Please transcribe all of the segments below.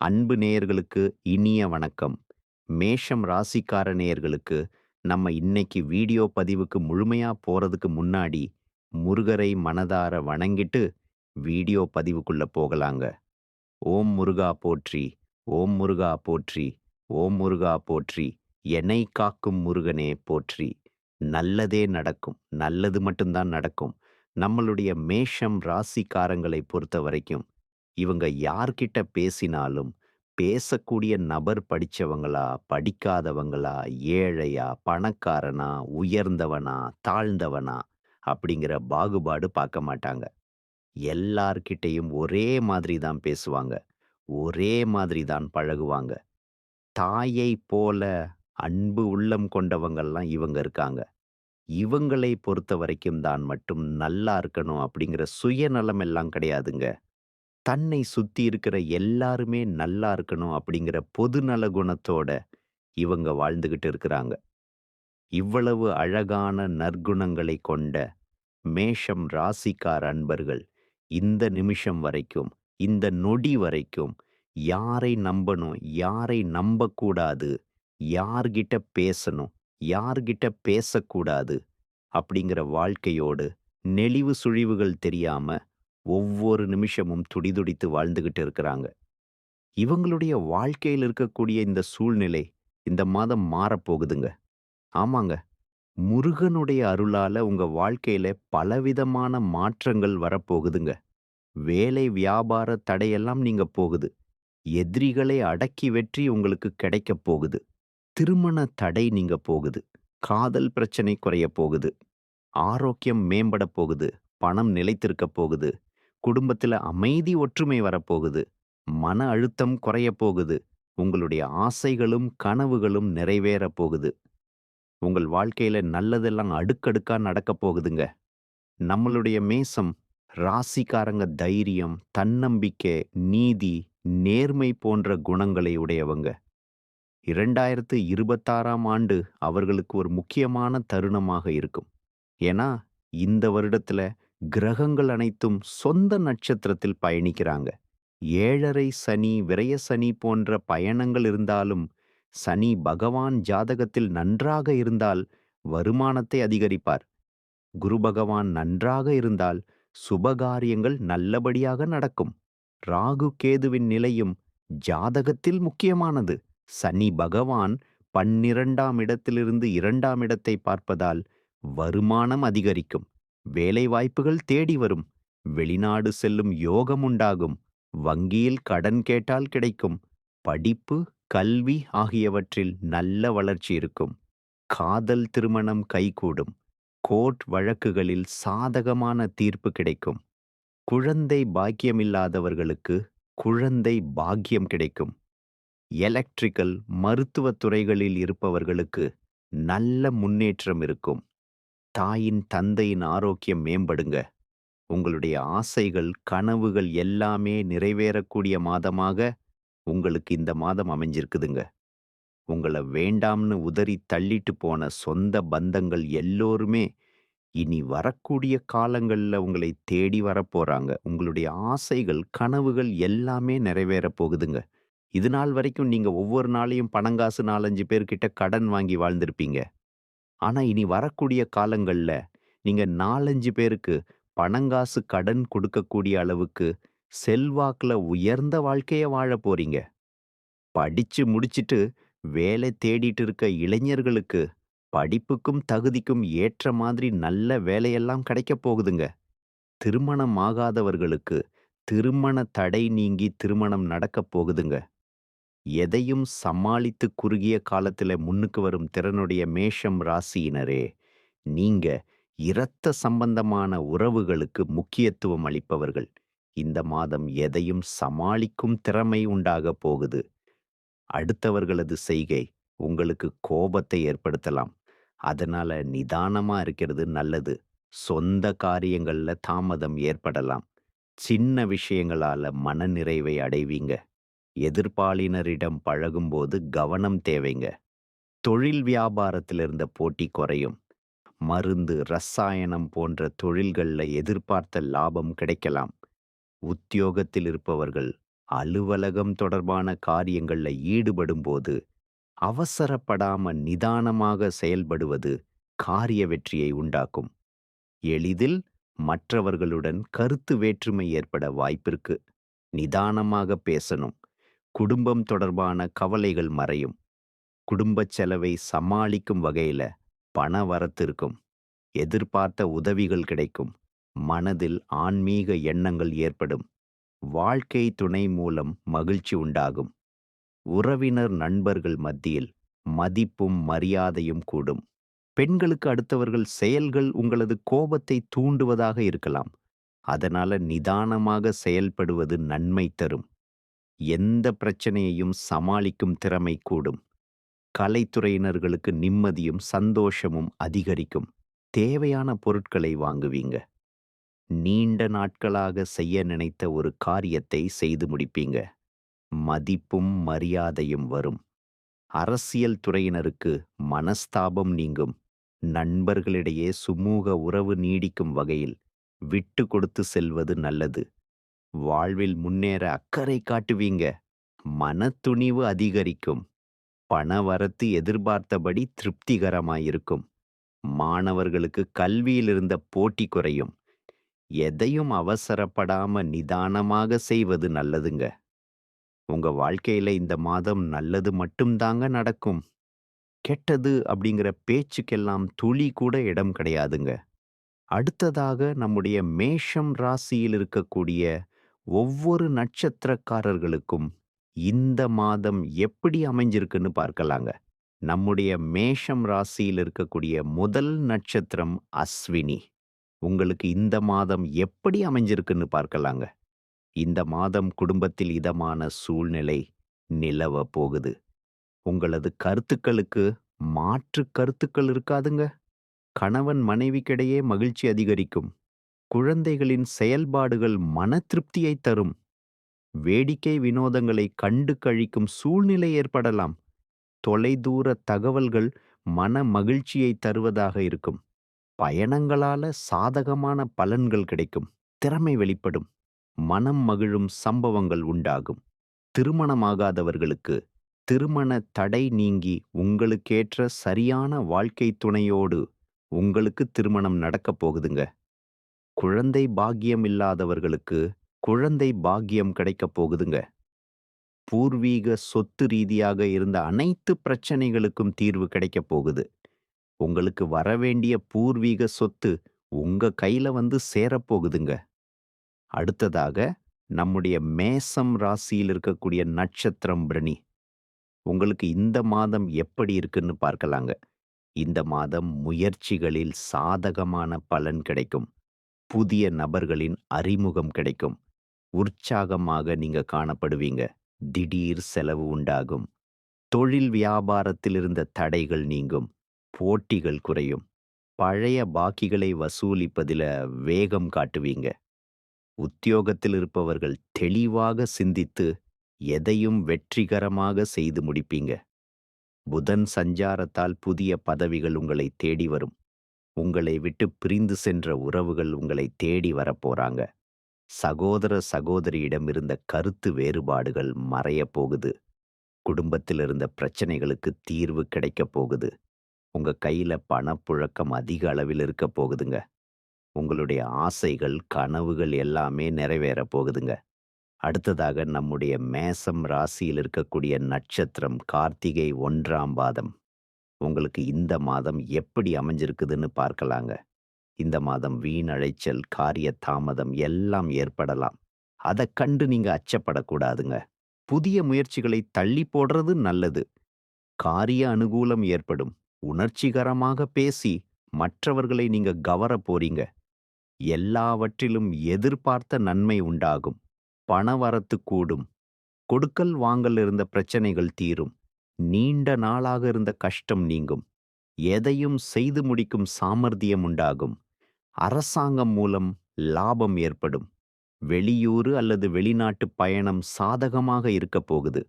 அன்பு நேயர்களுக்கு இனிய வணக்கம். மேஷம் ராசிக்கார நேயர்களுக்கு நம்ம இன்னைக்கு வீடியோ பதிவுக்கு முழுமையா போறதுக்கு முன்னாடி, முருகரை மனதார வணங்கிட்டு வீடியோ பதிவுக்குள்ள போகலாங்க. ஓம் முருகா போற்றி, ஓம் முருகா போற்றி, ஓம் முருகா போற்றி, என்னை காக்கும் முருகனே போற்றி. நல்லதே நடக்கும். நல்லது மட்டும் தான் நடக்கும். நம்மளுடைய மேஷம் ராசிக்காரங்களை பொறுத்தவரைக்கும், இவங்க யார்கிட்ட பேசினாலும், பேசக்கூடிய நபர் படிச்சவங்களா, படிக்காதவங்களா, ஏழையா, பணக்காரனா, உயர்ந்தவனா, தாழ்ந்தவனா அப்படிங்கிற பாகுபாடு பார்க்க மாட்டாங்க. எல்லார்கிட்டயும் ஒரே மாதிரி தான் பேசுவாங்க. ஒரே மாதிரி தான் பழகுவாங்க. தாயை போல அன்பு உள்ளம் கொண்டவங்கள்லாம் இவங்க இருக்காங்க. இவங்களை பொறுத்த வரைக்கும் தான் மட்டும் நல்லா இருக்கணும் அப்படிங்கிற சுயநலம் எல்லாம் கிடையாதுங்க. தன்னை சுத்தி இருக்கிற எல்லாருமே நல்லா இருக்கணும் அப்படிங்கிற பொதுநல குணத்தோட இவங்க வாழ்ந்துகிட்டு இருக்கிறாங்க. இவ்வளவு அழகான நற்குணங்களை கொண்ட மேஷம் ராசிக்கார் அன்பர்கள் இந்த நிமிஷம் வரைக்கும், இந்த நொடி வரைக்கும் யாரை நம்பணும், யாரை நம்பக்கூடாது, யார்கிட்ட பேசணும், யார்கிட்ட பேசக்கூடாது அப்படிங்கிற வாழ்க்கையோடு நெளிவு சுழிவுகள் தெரியாம ஒவ்வொரு நிமிஷமும் துடிதுடித்து வாழ்ந்துகிட்டு இருக்கிறாங்க. இவங்களுடைய வாழ்க்கையில் இருக்கக்கூடிய இந்த சூழ்நிலை இந்த மாதம் மாறப்போகுதுங்க. ஆமாங்க. முருகனுடைய அருளால உங்க வாழ்க்கையில பலவிதமான மாற்றங்கள் வரப்போகுதுங்க. வேலை, வியாபார தடையெல்லாம் நீங்க போகுது. எதிரிகளை அடக்கி வெற்றி உங்களுக்கு கிடைக்கப் போகுது. திருமண தடை நீங்க போகுது. காதல் பிரச்சனை குறையப் போகுது. ஆரோக்கியம் மேம்படப் போகுது. பணம் நிலைத்திருக்கப் போகுது. குடும்பத்துல அமைதி, ஒற்றுமை வரப்போகுது. மன அழுத்தம் குறையப் போகுது. உங்களுடைய ஆசைகளும், கனவுகளும் நிறைவேறப் போகுது. உங்கள் வாழ்க்கையில நல்லதெல்லாம் அடுக்கடுக்கா நடக்கப் போகுதுங்க. நம்மளுடைய மேசம் ராசிக்காரங்க தைரியம், தன்னம்பிக்கை, நீதி, நேர்மை போன்ற குணங்களை உடையவங்க. 2026ஆம் ஆண்டு அவர்களுக்கு ஒரு முக்கியமான தருணமாக இருக்கும். ஏன்னா, இந்த வருடத்துல கிரகங்கள் அனைத்தும் சொந்த நட்சத்திரத்தில் பயணிக்கிறாங்க. ஏழரை சனி, விரய சனி போன்ற பயணங்கள் இருந்தாலும், சனி பகவான் ஜாதகத்தில் நன்றாக இருந்தால் வருமானத்தை அதிகரிப்பார். குரு பகவான் நன்றாக இருந்தால் சுபகாரியங்கள் நல்லபடியாக நடக்கும். ராகு கேதுவின் நிலையும் ஜாதகத்தில் முக்கியமானது. சனி பகவான் பன்னிரண்டாம் இடத்திலிருந்து இரண்டாம் இடத்தை பார்ப்பதால் வருமானம் அதிகரிக்கும். வேலைவாய்ப்புகள் தேடி வரும். வெளிநாடு செல்லும் யோகம் உண்டாகும். வங்கியில் கடன் கேட்டால் கிடைக்கும். படிப்பு, கல்வி ஆகியவற்றில் நல்ல வளர்ச்சி இருக்கும். காதல் திருமணம் கைகூடும். கோர்ட் வழக்குகளில் சாதகமான தீர்ப்பு கிடைக்கும். குழந்தை பாக்கியமில்லாதவர்களுக்கு குழந்தை பாக்கியம் கிடைக்கும். எலக்ட்ரிக்கல், மருத்துவத் துறைகளில் இருப்பவர்களுக்கு நல்ல முன்னேற்றம் இருக்கும். தாயின், தந்தையின் ஆரோக்கியம் மேம்படுங்க. உங்களுடைய ஆசைகள், கனவுகள் எல்லாமே நிறைவேறக்கூடிய மாதமாக உங்களுக்கு இந்த மாதம் அமைஞ்சிருக்குதுங்க. உங்கள வேண்டாம்னு உதறி தள்ளிட்டு போன சொந்த பந்தங்கள் எல்லோருமே இனி வரக்கூடிய காலங்கள்ல உங்களை தேடி வரப்போகிறாங்க உங்களுடைய ஆசைகள், கனவுகள் எல்லாமே நிறைவேறப் போகுதுங்க. இது நாள் வரைக்கும் நீங்க ஒவ்வொரு நாளையும் பணங்காசு 4, 5 பேர்கிட்ட கடன் வாங்கி வாழ்ந்திருப்பீங்க. ஆனா இனி வரக்கூடிய காலங்கள்ல நீங்க 4, 5 பேருக்கு பணங்காசு கடன் கொடுக்கக்கூடிய அளவுக்கு செல்வாக்குல உயர்ந்த வாழ்க்கைய வாழப் போறீங்க. படிச்சு முடிச்சிட்டு வேலை தேடிட்டு இருக்க இளைஞர்களுக்கு படிப்புக்கும், தகுதிக்கும் ஏற்ற மாதிரி நல்ல வேலையெல்லாம் கிடைக்கப் போகுதுங்க. திருமணம் ஆகாதவர்களுக்கு திருமண தடை நீங்கி திருமணம் நடக்கப் போகுதுங்க. எதையும் சமாளித்து குறுகிய காலத்துல முன்னுக்கு வரும் திறனுடைய மேஷம் ராசியினரே, நீங்க இரத்த சம்பந்தமான உறவுகளுக்கு முக்கியத்துவம் அளிப்பவர்கள். இந்த மாதம் எதையும் சமாளிக்கும் திறமை உண்டாகப் போகுது. அடுத்தவர்களது செய்கை உங்களுக்கு கோபத்தை ஏற்படுத்தலாம். அதனால நிதானமா இருக்கிறது நல்லது. சொந்த காரியங்கள்ல தாமதம் ஏற்படலாம். சின்ன விஷயங்களால மனநிறைவை அடைவீங்க. எதிர்ப்பாளினரிடம் பழகும்போது கவனம் தேவைங்க. தொழில் வியாபாரத்தில் இருந்த போட்டி குறையும். மருந்து, ரசாயனம் போன்ற தொழில்கள்ல எதிர்பார்த்த லாபம் கிடைக்கலாம். உத்தியோகத்தில் இருப்பவர்கள் அலுவலகம் தொடர்பான காரியங்களில் ஈடுபடும்போது அவசரப்படாம நிதானமாக செயல்படுவது காரிய வெற்றியை உண்டாக்கும். எளிதில் மற்றவர்களுடன் கருத்து வேற்றுமை ஏற்பட வாய்ப்பிருக்கு. நிதானமாக பேசணும். குடும்பம் தொடர்பான கவலைகள் மறையும். குடும்பச் செலவை சமாளிக்கும் வகையில பண வரத்து இருக்கும். எதிர்பார்த்த உதவிகள் கிடைக்கும். மனதில் ஆன்மீக எண்ணங்கள் ஏற்படும். வாழ்க்கை துணை மூலம் மகிழ்ச்சி உண்டாகும். உறவினர் நண்பர்கள் மத்தியில் மதிப்பும் மரியாதையும் கூடும். பெண்களுக்கு அடுத்தவர்கள் செயல்கள் உங்களது கோபத்தை தூண்டுவதாக இருக்கலாம். அதனால நிதானமாக செயல்படுவது நன்மை தரும். எந்த பிரச்சனையையும் சமாளிக்கும் திறமை கூடும். கலைத்துறையினர்களுக்கு நிம்மதியும் சந்தோஷமும் அதிகரிக்கும். தேவையான பொருட்களை வாங்குவீங்க. நீண்ட நாட்களாக செய்ய நினைத்த ஒரு காரியத்தை செய்து முடிப்பீங்க. மதிப்பும் மரியாதையும் வரும். அரசியல் துறையினருக்கு மனஸ்தாபம் நீங்கும். நண்பர்களிடையே சுமூக உறவு நீடிக்கும் வகையில் விட்டு கொடுத்து செல்வது நல்லது. வாழ்வில் முன்னேற அக்கறை காட்டுவீங்க. மனத்துணிவு அதிகரிக்கும். பணவரத்து எதிர்பார்த்தபடி திருப்திகரமாயிருக்கும். மாணவர்களுக்கு கல்வியில் இருந்த போட்டி குறையும். எதையும் அவசரப்படாம நிதானமாக செய்வது நல்லதுங்க. உங்க வாழ்க்கையில இந்த மாதம் நல்லது மட்டும் தாங்க நடக்கும். கெட்டது அப்படிங்கிற பேச்சுக்கெல்லாம் துளி கூட இடம் கிடையாதுங்க. அடுத்ததாக நம்முடைய மேஷம் ராசியில் இருக்கக்கூடிய ஒவ்வொரு நட்சத்திரக்காரர்களுக்கும் இந்த மாதம் எப்படி அமைஞ்சிருக்குன்னு பார்க்கலாங்க. நம்முடைய மேஷம் ராசியில் இருக்கக்கூடிய முதல் நட்சத்திரம் அஸ்வினி. உங்களுக்கு இந்த மாதம் எப்படி அமைஞ்சிருக்குன்னு பார்க்கலாங்க. இந்த மாதம் குடும்பத்தில் இதமான சூழ்நிலை நிலவ போகுது. உங்களது கருத்துக்களுக்கு மாற்று கருத்துக்கள் இருக்காதுங்க. கணவன் மனைவிக்கிடையே மகிழ்ச்சி அதிகரிக்கும். குழந்தைகளின் செயல்பாடுகள் மன திருப்தியை தரும். வேடிக்கை வினோதங்களை கண்டு கழிக்கும் சூழ்நிலை ஏற்படலாம். தொலைதூர தகவல்கள் மன மகிழ்ச்சியை தருவதாக இருக்கும். பயணங்களால சாதகமான பலன்கள் கிடைக்கும். திறமை வெளிப்படும். மனம் மகிழும் சம்பவங்கள் உண்டாகும். திருமணமாகாதவர்களுக்கு திருமண தடை நீங்கி உங்களுக்கேற்ற சரியான வாழ்க்கை துணையோடு உங்களுக்கு திருமணம் நடக்கப் போகுதுங்க. குழந்தை பாக்கியம் இல்லாதவர்களுக்கு குழந்தை பாக்கியம் கிடைக்கப் போகுதுங்க. பூர்வீக சொத்து ரீதியாக இருந்த அனைத்து பிரச்சனைகளுக்கும் தீர்வு கிடைக்கப் போகுது. உங்களுக்கு வரவேண்டிய பூர்வீக சொத்து உங்க கையில வந்து சேரப்போகுதுங்க. அடுத்ததாக நம்முடைய மேசம் ராசியில் இருக்கக்கூடிய நட்சத்திரம் பிரணி. உங்களுக்கு இந்த மாதம் எப்படி இருக்குன்னு பார்க்கலாங்க. இந்த மாதம் முயற்சிகளில் சாதகமான பலன் கிடைக்கும். புதிய நபர்களின் அறிமுகம் கிடைக்கும். உற்சாகமாக நீங்க காணப்படுவீங்க. திடீர் செலவு உண்டாகும். தொழில் வியாபாரத்தில் இருந்த தடைகள் நீங்கும். போட்டிகள் குறையும். பழைய பாக்கிகளை வசூலிப்பதில வேகம் காட்டுவீங்க. உத்தியோகத்தில் இருப்பவர்கள் தெளிவாக சிந்தித்து எதையும் வெற்றிகரமாக செய்து முடிப்பீங்க. புதன் சஞ்சாரத்தால் புதிய பதவிகள் உங்களை தேடி வரும். உங்களை விட்டு பிரிந்து சென்ற உறவுகள் உங்களை தேடி வரப்போறாங்க. சகோதர சகோதரியிடம் இருந்த கருத்து வேறுபாடுகள் மறையப் போகுது. குடும்பத்தில் இருந்த பிரச்சனைகளுக்கு தீர்வு கிடைக்கப் போகுது. உங்க கையில பணப்புழக்கம் அதிக அளவில் இருக்க போகுதுங்க. உங்களுடைய ஆசைகள், கனவுகள் எல்லாமே நிறைவேறப் போகுதுங்க. அடுத்ததாக நம்முடைய மேசம் ராசியில் இருக்கக்கூடிய நட்சத்திரம் கார்த்திகை ஒன்றாம் பாதம். உங்களுக்கு இந்த மாதம் எப்படி அமைஞ்சிருக்குதுன்னு பார்க்கலாங்க. இந்த மாதம் வீண் அழைச்சல், காரிய தாமதம் எல்லாம் ஏற்படலாம். அதை கண்டு நீங்க அச்சப்படக்கூடாதுங்க. புதிய முயற்சிகளை தள்ளி போடுறது நல்லது. காரிய அனுகூலம் ஏற்படும். உணர்ச்சிகரமாக பேசி மற்றவர்களை நீங்க கவரப் போறீங்க. எல்லாவற்றிலும் எதிர்பார்த்த நன்மை உண்டாகும். பணவரத்து கூடும். கொடுக்கல் வாங்கல் இருந்த பிரச்சனைகள் தீரும். நீண்ட நாளாக இருந்த கஷ்டம் நீங்கும். எதையும் செய்து முடிக்கும் சாமர்த்தியம் உண்டாகும். அரசாங்கம் மூலம் லாபம் ஏற்படும். வெளியூரு அல்லது வெளிநாட்டு பயணம் சாதகமாக இருக்கப் போகுது.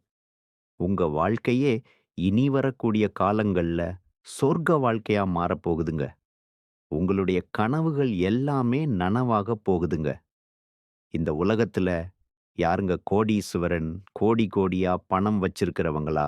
உங்க வாழ்க்கையே இனி வரக்கூடிய காலங்கள்ல சொர்க்க வாழ்க்கையா மாறப்போகுதுங்க. உங்களுடைய கனவுகள் எல்லாமே நனவாகப் போகுதுங்க. இந்த உலகத்துல யாருங்க கோடீஸ்வரன் கோடி கோடியா பணம் வச்சிருக்கிறவங்களா?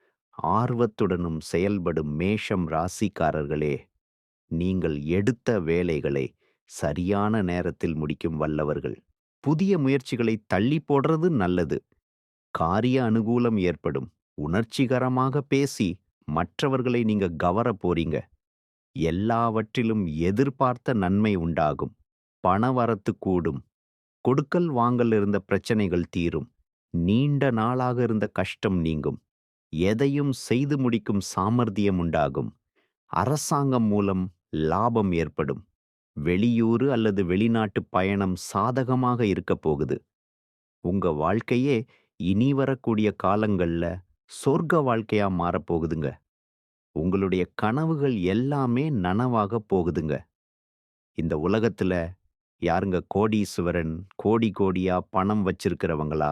ஆர்வத்துடனும் செயல்படும் மேஷம் ராசிக்காரர்களே, நீங்கள் எடுத்த வேலைகளை சரியான நேரத்தில் முடிக்கும் வல்லவர்கள். புதிய முயற்சிகளை தள்ளி போடுறது நல்லது. காரிய அனுகூலம் ஏற்படும். உணர்ச்சிகரமாக பேசி மற்றவர்களை நீங்க கவரப் போறீங்க. எல்லாவற்றிலும் எதிர்பார்த்த நன்மை உண்டாகும். பணவரத்து கூடும். கொடுக்கல் வாங்கல் இருந்த பிரச்சனைகள் தீரும். நீண்ட நாளாக இருந்த கஷ்டம் நீங்கும். எதையும் செய்து முடிக்கும் சாமர்த்தியம் உண்டாகும். அரசாங்கம் மூலம் லாபம் ஏற்படும். வெளியூரு அல்லது வெளிநாட்டு பயணம் சாதகமாக இருக்கப் போகுது. உங்க வாழ்க்கையே இனி வரக்கூடிய காலங்கள்ல சொர்க்க வாழ்க்கையா மாறப்போகுதுங்க. உங்களுடைய கனவுகள் எல்லாமே நனவாகப் போகுதுங்க. இந்த உலகத்துல யாருங்க கோடீஸ்வரன் கோடி கோடியா பணம் வச்சிருக்கிறவங்களா?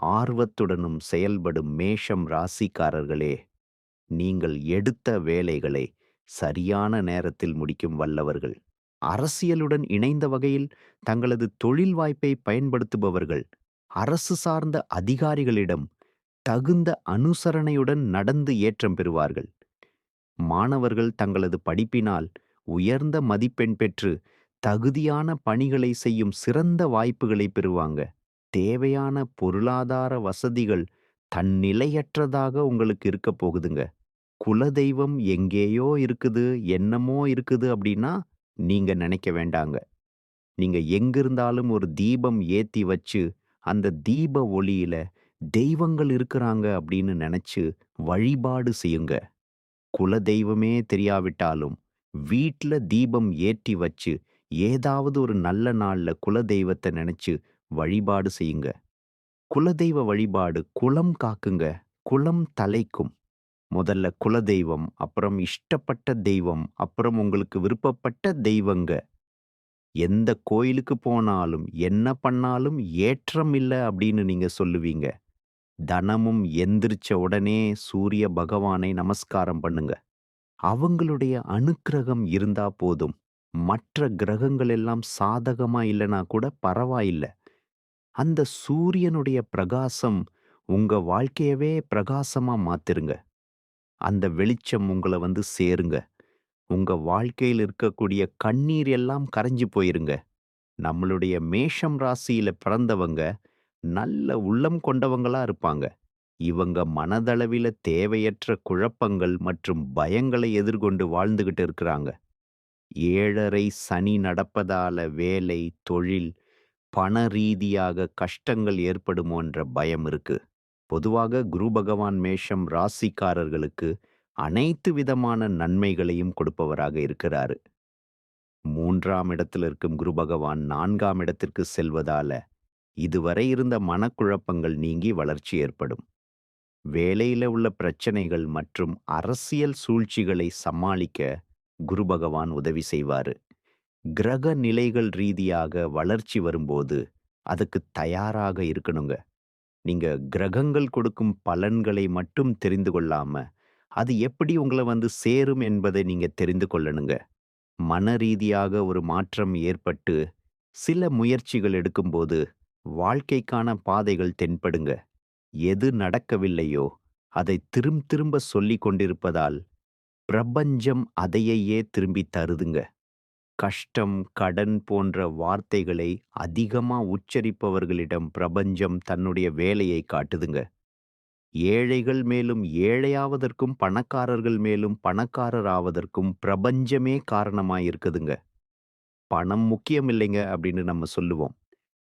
ஆர்வத்துடனும் செயல்படும் மேஷம் ராசிக்காரர்களே, நீங்கள் எடுத்த வேலைகளை சரியான நேரத்தில் முடிக்கும் வல்லவர்கள். அரசியலுடன் இணைந்த வகையில் தங்களது தொழில் வாய்ப்பை பயன்படுத்துபவர்கள் அரசு சார்ந்த அதிகாரிகளிடம் தகுந்த அனுசரணையுடன் நடந்து ஏற்றம் பெறுவார்கள். மாணவர்கள் தங்களது படிப்பினால் உயர்ந்த மதிப்பெண் பெற்று தகுதியான பணிகளை செய்யும் சிறந்த வாய்ப்புகளை பெறுவாங்க. தேவையான பொருளாதார வசதிகள் தன்னிலையற்றதாக உங்களுக்கு இருக்க போகுதுங்க. குலதெய்வம் எங்கேயோ இருக்குது, என்னமோ இருக்குது அப்படின்னா நீங்க நினைக்க வேண்டாங்க. நீங்க எங்கிருந்தாலும் ஒரு தீபம் ஏத்தி வச்சு, அந்த தீப ஒளியில தெய்வங்கள் இருக்கிறாங்க அப்படின்னு நினைச்சு வழிபாடு செய்யுங்க. குலதெய்வமே தெரியாவிட்டாலும், வீட்ல தீபம் ஏற்றி வச்சு, ஏதாவது ஒரு நல்ல நாள்ல குலதெய்வத்த நினைச்சு வழிபாடு செய்யுங்க. குலதெய்வ வழிபாடு குலம் காக்குங்க. குலம் தலைக்கும். முதல்ல குலதெய்வம், அப்புறம் இஷ்டப்பட்ட தெய்வம், அப்புறம் உங்களுக்கு விருப்பப்பட்ட தெய்வங்க. எந்த கோயிலுக்கு போனாலும், என்ன பண்ணாலும் ஏற்றம் இல்ல அப்படின்னு நீங்க சொல்லுவீங்க. தனமும் எந்திரிச்ச உடனே சூரிய பகவானை நமஸ்காரம் பண்ணுங்க. அவங்களுடைய அனுக்கிரகம் இருந்தா போதும். மற்ற கிரகங்கள் எல்லாம் சாதகமா இல்லனா கூட பரவாயில்ல. அந்த சூரியனுடைய பிரகாசம் உங்க வாழ்க்கையவே பிரகாசமா மாத்திருங்க. அந்த வெளிச்சம் உங்கள வந்து சேருங்க. உங்க வாழ்க்கையில் இருக்கக்கூடிய கண்ணீர் எல்லாம் கரைஞ்சு போயிருங்க. நம்மளுடைய மேஷம் ராசியில பிறந்தவங்க நல்ல உள்ளம் கொண்டவங்களா இருப்பாங்க. இவங்க மனதளவில தேவையற்ற குழப்பங்கள் மற்றும் பயங்களை எதிர்கொண்டு வாழ்ந்துகிட்டு இருக்கிறாங்க. ஏழரை சனி நடப்பதால வேலை, தொழில், பண ரீதியாக கஷ்டங்கள் ஏற்படுமோன்ற பயம் இருக்கு. பொதுவாக குரு பகவான் மேஷம் ராசிக்காரர்களுக்கு அனைத்து விதமான நன்மைகளையும் கொடுப்பவராக இருக்கிறாரு. மூன்றாம் இடத்தில் இருக்கும் குரு பகவான் நான்காம் இடத்திற்கு செல்வதால, இதுவரை இருந்த மனக்குழப்பங்கள் நீங்கி வளர்ச்சி ஏற்படும். வேலையில உள்ள பிரச்சனைகள் மற்றும் அரசியல் சூழ்ச்சிகளை சமாளிக்க குரு பகவான் உதவி செய்வாரு. கிரக நிலைகள் ரீதியாக வளர்ச்சி வரும்போது, அதுக்கு தயாராக இருக்கணுங்க. நீங்க கிரகங்கள் கொடுக்கும் பலன்களை மட்டும் தெரிந்து கொள்ளாம, அது எப்படி உங்களை வந்து சேரும் என்பதை நீங்க தெரிந்து கொள்ளணுங்க. மனரீதியாக ஒரு மாற்றம் ஏற்பட்டு, சில முயற்சிகள் எடுக்கும்போது, வாழ்க்கைக்கான பாதைகள் தென்படுங்க. எது நடக்கவில்லையோ, அதை திரும்ப திரும்ப சொல்லிக் கொண்டிருப்பதால், பிரபஞ்சம் அதையையே திரும்பித் தருதுங்க. கஷ்டம், கடன் போன்ற வார்த்தைகளை அதிகமா உச்சரிப்பவர்களிடம் பிரபஞ்சம் தன்னுடைய வேலையை காட்டுதுங்க. ஏழைகள் மேலும் ஏழையாவதற்கும், பணக்காரர்கள் மேலும் பணக்காரர் ஆவதற்கும் பிரபஞ்சமே காரணமாய் இருக்குதுங்க. பணம் முக்கியம் இல்லைங்க அப்படின்னு நம்ம சொல்லுவோம்.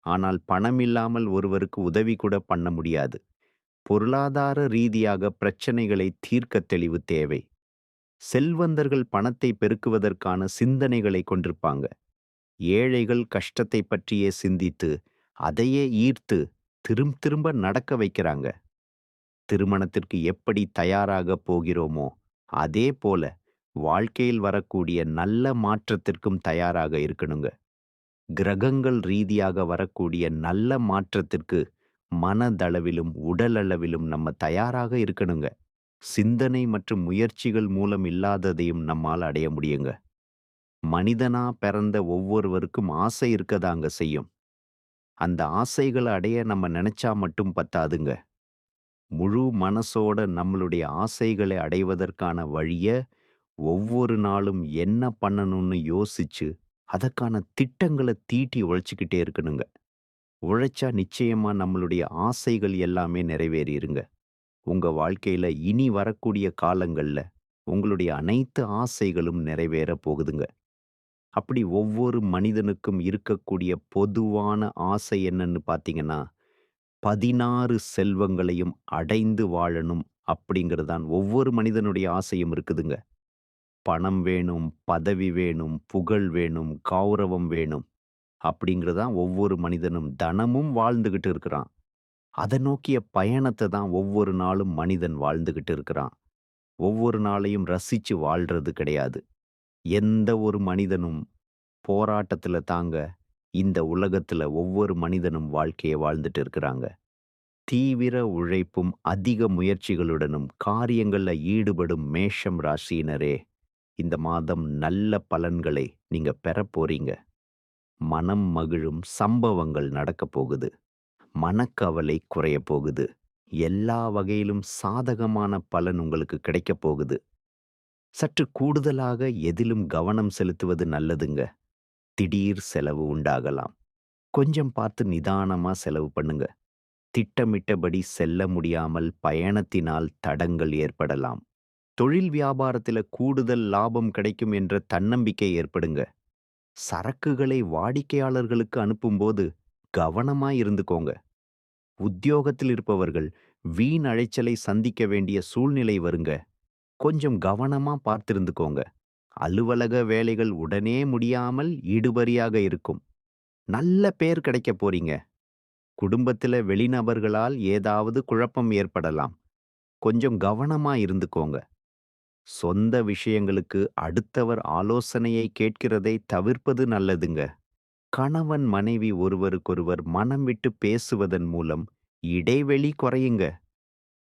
ஆனால் பணம் இல்லாமல் ஒருவருக்கு உதவி கூட பண்ண முடியாது. பொருளாதார ரீதியாக பிரச்சனைகளை தீர்க்க தெளிவு தேவை. செல்வந்தர்கள் பணத்தை பெருக்குவதற்கான சிந்தனைகளை கொண்டிருப்பாங்க. ஏழைகள் கஷ்டத்தை பற்றியே சிந்தித்து, அதையே ஈர்த்து திரும் திரும்ப நடக்க வைக்கிறாங்க. திருமணத்திற்கு எப்படி தயாராக போகிறோமோ, அதே போல வாழ்க்கையில் வரக்கூடிய நல்ல மாற்றத்திற்கும் தயாராக இருக்கணுங்க. கிரகங்கள் ரீதியாக வரக்கூடிய நல்ல மாற்றத்திற்கு மனதளவிலும், உடலளவிலும் நம்ம தயாராக இருக்கணுங்க. சிந்தனை மற்றும் முயற்சிகள் மூலம் இல்லாததையும் நம்மால அடைய முடியுங்க. மனிதனா பிறந்த ஒவ்வொருவருக்கும் ஆசை இருக்கதாங்க செய்யும். அந்த ஆசைகளை அடைய நம்ம நினைச்சா மட்டும் பத்தாதுங்க. முழு மனசோட நம்மளுடைய ஆசைகளை அடைவதற்கான வழிய, ஒவ்வொரு நாளும் என்ன பண்ணணும்னு யோசிச்சு, அதற்கான திட்டங்கள தீட்டி உழைச்சிக்கிட்டே இருக்கணுங்க. உழைச்சா நிச்சயமா நம்மளுடைய ஆசைகள் எல்லாமே நிறைவேறிடுங்க உங்க வாழ்க்கையில இனி வரக்கூடிய காலங்கள்ல, உங்களுடைய அனைத்து ஆசைகளும் நிறைவேறப் போகுதுங்க. அப்படி ஒவ்வொரு மனிதனுக்கும் இருக்கக்கூடிய பொதுவான ஆசை என்னன்னு பார்த்தீங்கன்னா, 16 செல்வங்களையும் அடைந்து வாழணும் அப்படிங்கிறது தான் ஒவ்வொரு மனிதனுடைய ஆசையும் இருக்குதுங்க. பணம் வேணும், பதவி வேணும், புகழ் வேணும், கௌரவம் வேணும் அப்படிங்கிறது தான் ஒவ்வொரு மனிதனும் தனமும் வாழ்ந்துகிட்டு இருக்கிறான். அதை நோக்கிய பயணத்தை தான் ஒவ்வொரு நாளும் மனிதன் வாழ்ந்துகிட்டு இருக்கிறான். ஒவ்வொரு நாளையும் ரசிச்சு வாழ்றது கிடையாது. எந்த ஒரு மனிதனும் போராட்டத்துல தாங்க இந்த உலகத்துல ஒவ்வொரு மனிதனும் வாழ்க்கைய வாழ்ந்துட்டு இருக்கிறாங்க. தீவிர உழைப்பும், அதிக முயற்சிகளுடனும் காரியங்கள்ல ஈடுபடும் மேஷம் ராசியினரே, இந்த மாதம் நல்ல பலன்களை நீங்க பெறப் போறீங்க. மனம் மகிழும் சம்பவங்கள் நடக்கப் போகுது. மனக்கவலை குறைய போகுது. எல்லா வகையிலும் சாதகமான பலன் உங்களுக்கு கிடைக்கப் போகுது. சற்று கூடுதலாக எதிலும் கவனம் செலுத்துவது நல்லதுங்க. திடீர் செலவு உண்டாகலாம். கொஞ்சம் பார்த்து நிதானமா செலவு பண்ணுங்க. திட்டமிட்டபடி செல்ல முடியாமல் பயணத்தினால் தடங்கள் ஏற்படலாம். தொழில் வியாபாரத்தில் கூடுதல் லாபம் கிடைக்கும் என்ற தன்னம்பிக்கை ஏற்படுங்க. சரக்குகளை வாடிக்கையாளர்களுக்கு அனுப்பும்போது கவனமா இருந்துக்கோங்க. உத்தியோகத்தில் இருப்பவர்கள் வீண் அழைச்சலை சந்திக்க வேண்டிய சூழ்நிலை வருங்க. கொஞ்சம் கவனமா பார்த்திருந்துக்கோங்க. அலுவலக வேலைகள் உடனே முடியாமல் இடுபறியாக இருக்கும். நல்ல பேர் கிடைக்கப் போறீங்க. குடும்பத்தில் வெளிநபர்களால் ஏதாவது குழப்பம் ஏற்படலாம். கொஞ்சம் கவனமா இருந்துக்கோங்க. சொந்த விஷயங்களுக்கு அடுத்தவர் ஆலோசனையை கேட்கிறதை தவிர்ப்பது நல்லதுங்க. கணவன் மனைவி ஒருவருக்கொருவர் மனம் விட்டு பேசுவதன் மூலம் இடைவெளி குறையுங்க.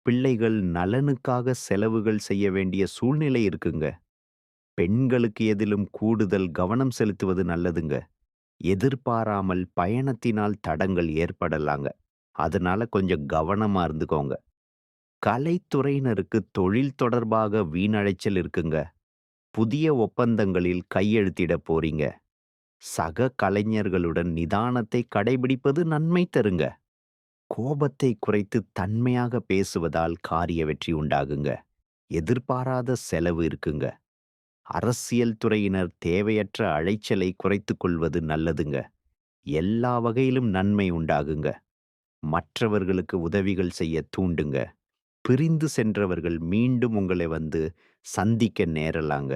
பிள்ளைகள் நலனுக்காக செலவுகள் செய்ய வேண்டிய சூழ்நிலை இருக்குங்க. பெண்களுக்கு எதிலும் கூடுதல் கவனம் செலுத்துவது நல்லதுங்க. எதிர்பாராமல் பயணத்தினால் தடங்கள் ஏற்படலாங்க. அதனால கொஞ்சம் கவனமா இருந்துக்கோங்க. கலைத்துறையினருக்கு தொழில் தொடர்பாக வீணழைச்சல் இருக்குங்க. புதிய ஒப்பந்தங்களில் கையெழுத்திடப் போறீங்க. சக கலைஞர்களுடன் நிதானத்தை கடைபிடிப்பது நன்மை தருங்க. கோபத்தை குறைத்து தன்மையாக பேசுவதால் காரிய வெற்றி உண்டாகுங்க. எதிர்பாராத செலவு இருக்குங்க. அரசியல் துறையினர் தேவையற்ற அழைச்சலை குறைத்துக் கொள்வது நல்லதுங்க. எல்லா வகையிலும் நன்மை உண்டாகுங்க. மற்றவர்களுக்கு உதவிகள் செய்ய தூண்டுங்க. பிரிந்து சென்றவர்கள் மீண்டும் உங்களை வந்து சந்திக்க நேரலாங்க.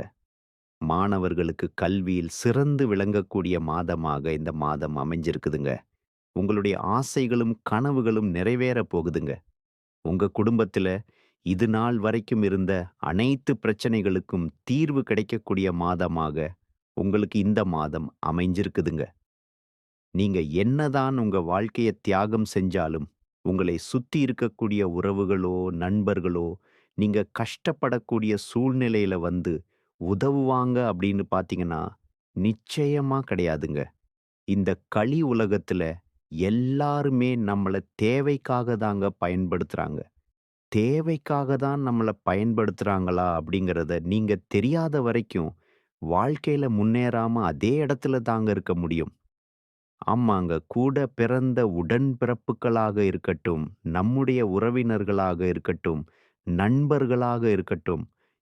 மாணவர்களுக்கு கல்வியில் சிறந்து விளங்கக்கூடிய மாதமாக இந்த மாதம் அமைஞ்சிருக்குதுங்க. உங்களுடைய ஆசைகளும், கனவுகளும் நிறைவேறப் போகுதுங்க. உங்க குடும்பத்துல இது நாள் வரைக்கும் இருந்த அனைத்து பிரச்சனைகளுக்கும் தீர்வு கிடைக்கக்கூடிய மாதமாக உங்களுக்கு இந்த மாதம் அமைஞ்சிருக்குதுங்க. நீங்க என்னதான் உங்க வாழ்க்கைய தியாகம் செஞ்சாலும், உங்களை சுத்தி இருக்கக்கூடிய உறவுகளோ, நண்பர்களோ, நீங்க கஷ்டப்படக்கூடிய சூழ்நிலையில வந்து உதவுவாங்க அப்படின்னு பார்த்தீங்கன்னா, நிச்சயமா கிடையாதுங்க. இந்த களி உலகத்துல எல்லாருமே நம்மள தேவைக்காக தாங்க பயன்படுத்துறாங்க. தேவைக்காக தான் நம்மள பயன்படுத்துறாங்களா அப்படிங்கிறத நீங்க தெரியாத வரைக்கும், வாழ்க்கையில முன்னேறாம அதே இடத்துல தாங்க இருக்க முடியும். ஆமாங்க. கூட பிறந்த உடன்பிறப்புகளாக இருக்கட்டும், நம்முடைய உறவினர்களாக இருக்கட்டும், நண்பர்களாக இருக்கட்டும்,